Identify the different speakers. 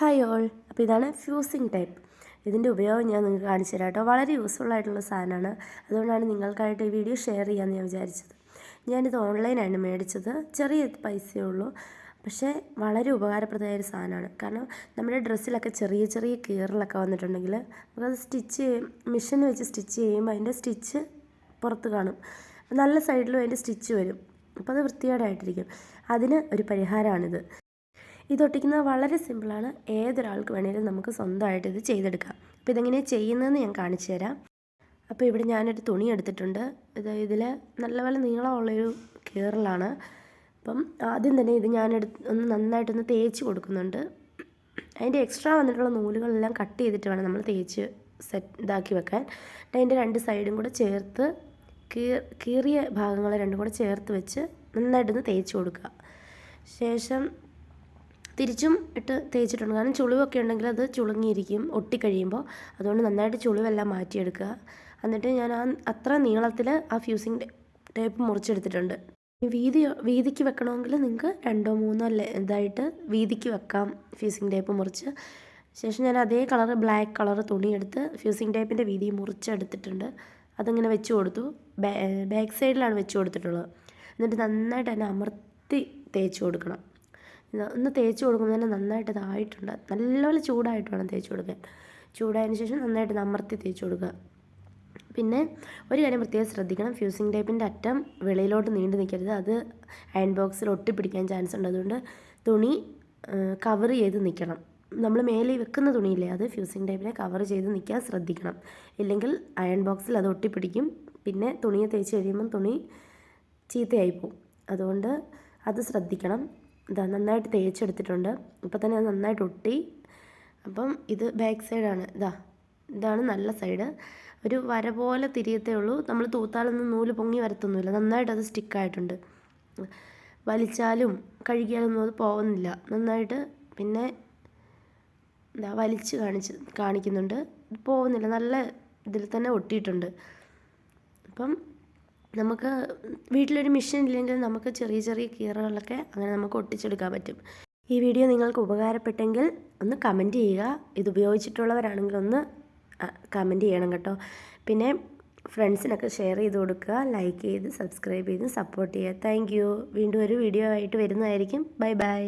Speaker 1: Hi all അപ്പോൾ ഇതാണ് fusing type ഇതിന്റെ ഉപയോഗം ഞാൻ നിങ്ങൾക്ക് കാണിച്ചു തരാം കേട്ടോ. വളരെ യൂസ്ഫുൾ ആയിട്ടുള്ള സാധനമാണ്. അതുകൊണ്ടാണ് നിങ്ങൾക്കായിട്ട് ഈ വീഡിയോ ഷെയർ ചെയ്യാമെന്ന് ഞാൻ വിചാരിച്ചത്. ഞാനിത് ഓൺലൈനാണ് മേടിച്ചത്. ചെറിയ പൈസയേ ഉള്ളൂ. പക്ഷേ വളരെ ഉപകാരപ്രദമായ ഒരു സാധനമാണ്. കാരണം നമ്മുടെ ഡ്രസ്സിലൊക്കെ ചെറിയ ചെറിയ കീറലൊക്കെ വന്നിട്ടുണ്ടെങ്കിൽ നമുക്കത് സ്റ്റിച്ച് മെഷീൻ വെച്ച് സ്റ്റിച്ച് ചെയ്യുമ്പോൾ അതിന്റെ സ്റ്റിച്ച് പുറത്ത് കാണും. നല്ല സൈഡിലും അതിന്റെ സ്റ്റിച്ച് വരും. അപ്പോൾ അത് വൃത്തികേടായിട്ടിരിക്കും. അതിന് ഒരു പരിഹാരമാണിത്. ഇത് ഒട്ടിക്കുന്നത് വളരെ സിമ്പിളാണ്. ഏതൊരാൾക്ക് വേണേലും നമുക്ക് സ്വന്തമായിട്ട് ഇത് ചെയ്തെടുക്കാം. അപ്പോൾ ഇതെങ്ങനെയാണ് ചെയ്യുന്നതെന്ന് ഞാൻ കാണിച്ചു തരാം. അപ്പോൾ ഇവിടെ ഞാനൊരു തുണി എടുത്തിട്ടുണ്ട്. ഇത് ഇതിൽ നല്ലപോലെ നീളമുള്ളൊരു കീറലാണ് അപ്പം ആദ്യം തന്നെ ഇത് ഞാനെടുത്ത് ഒന്ന് നന്നായിട്ടൊന്ന് തേച്ച് കൊടുക്കുന്നുണ്ട്. അതിന്റെ എക്സ്ട്രാ വന്നിട്ടുള്ള നൂലുകളെല്ലാം കട്ട് ചെയ്തിട്ട് വേണം നമ്മൾ തേച്ച് സെറ്റ് ഇതാക്കി വെക്കാൻ. അതിന്റെ രണ്ട് സൈഡും കൂടെ ചേർത്ത് കീറിയ ഭാഗങ്ങൾ രണ്ടും കൂടെ ചേർത്ത് വെച്ച് നന്നായിട്ടൊന്ന് തേച്ച് കൊടുക്കുക. ശേഷം തിരിച്ചും ഇട്ട് തേച്ചിട്ടുണ്ട്. കാരണം ചുളിവൊക്കെ ഉണ്ടെങ്കിൽ അത് ചുളുങ്ങിയിരിക്കും ഒട്ടിക്കഴിയുമ്പോൾ. അതുകൊണ്ട് നന്നായിട്ട് ചുളിവെല്ലാം മാറ്റിയെടുക്കുക. എന്നിട്ട് ഞാൻ ആ അത്ര നീളത്തിൽ ആ ഫ്യൂസിങ് ടേപ്പ് മുറിച്ചെടുത്തിട്ടുണ്ട്. വീതി വീതിക്ക് വെക്കണമെങ്കിൽ നിങ്ങൾക്ക് രണ്ടോ മൂന്നോ ഇതായിട്ട് വീതിക്ക് വെക്കാം ഫ്യൂസിങ് ടേപ്പ് മുറിച്ച്. ശേഷം ഞാൻ അതേ കളർ ബ്ലാക്ക് കളർ തുണിയെടുത്ത് ഫ്യൂസിങ് ടേപ്പിന്റെ വീതി മുറിച്ചെടുത്തിട്ടുണ്ട്. അതിങ്ങനെ വെച്ച് കൊടുത്തു. ബാക്ക് സൈഡിലാണ് വെച്ച് കൊടുത്തിട്ടുള്ളത്. എന്നിട്ട് നന്നായിട്ട് തന്നെ അമർത്തി തേച്ച് കൊടുക്കണം. ഒന്ന് തേച്ച് കൊടുക്കുമ്പോൾ തന്നെ നന്നായിട്ട് ഇതായിട്ടുണ്ട്. നല്ലപോലെ ചൂടായിട്ട് വേണം തേച്ച് കൊടുക്കാൻ. ചൂടായതിന് ശേഷം നന്നായിട്ട് അമർത്തി തേച്ച് കൊടുക്കുക. പിന്നെ ഒരു കാര്യം പ്രത്യേകം ശ്രദ്ധിക്കണം. ഫ്യൂസിങ് ടൈപ്പിന്റെ അറ്റം വെളിയിലോട്ട് നീണ്ടു നിൽക്കരുത്. അത് അയൺ ബോക്സിൽ ഒട്ടിപ്പിടിക്കാൻ ചാൻസ് ഉണ്ട്. അതുകൊണ്ട് തുണി കവർ ചെയ്ത് നിൽക്കണം. നമ്മൾ മേലെ വെക്കുന്ന തുണിയില്ലേ അത് ഫ്യൂസിങ് ടൈപ്പിനെ കവർ ചെയ്ത് നിൽക്കാൻ ശ്രദ്ധിക്കണം. ഇല്ലെങ്കിൽ അയൺ ബോക്സിൽ അത് ഒട്ടിപ്പിടിക്കും. പിന്നെ തുണിയെ തേച്ച് കഴിയുമ്പം തുണി ചീത്തയായി പോകും. അതുകൊണ്ട് അത് ശ്രദ്ധിക്കണം. ഇതാ നന്നായിട്ട് തേച്ചെടുത്തിട്ടുണ്ട്. ഇപ്പോൾ തന്നെ അത് നന്നായിട്ട് ഒട്ടി. അപ്പം ഇത് ബാക്ക് സൈഡാണ് ഇതാ ഇതാണ് നല്ല സൈഡ് ഒരു വര പോലെ തിരിയത്തേ ഉള്ളൂ. നമ്മൾ തൂത്താലൊന്നും നൂൽ പൊങ്ങി വരത്തൊന്നുമില്ല. നന്നായിട്ട് അത് സ്റ്റിക്കായിട്ടുണ്ട് വലിച്ചാലും കഴുകിയാലൊന്നും അത് പോകുന്നില്ല നന്നായിട്ട് പിന്നെ എന്താ വലിച്ച് കാണിച്ച് കാണിക്കുന്നുണ്ട്. പോകുന്നില്ല നല്ല ഇതിൽ തന്നെ ഒട്ടിയിട്ടുണ്ട്. അപ്പം നമുക്ക് വീട്ടിലൊരു മെഷീൻ ഇല്ലെങ്കിൽ നമുക്ക് ചെറിയ ചെറിയ കീറകളൊക്കെ അങ്ങനെ നമുക്ക് ഒട്ടിച്ചെടുക്കാൻ പറ്റും. ഈ വീഡിയോ നിങ്ങൾക്ക് ഉപകാരപ്പെട്ടെങ്കിൽ ഒന്ന് കമന്റ് ചെയ്യുക. ഇത് ഉപയോഗിച്ചിട്ടുള്ളവരാണെങ്കിൽ ഒന്ന് കമന്റ് ചെയ്യണം കേട്ടോ. പിന്നെ ഫ്രണ്ട്സിനൊക്കെ ഷെയർ ചെയ്ത് കൊടുക്കുക. ലൈക്ക് ചെയ്ത് സബ്സ്ക്രൈബ് ചെയ്ത് സപ്പോർട്ട് ചെയ്യുക. താങ്ക് വീണ്ടും ഒരു വീഡിയോ ആയിട്ട് വരുന്നതായിരിക്കും. Bye bye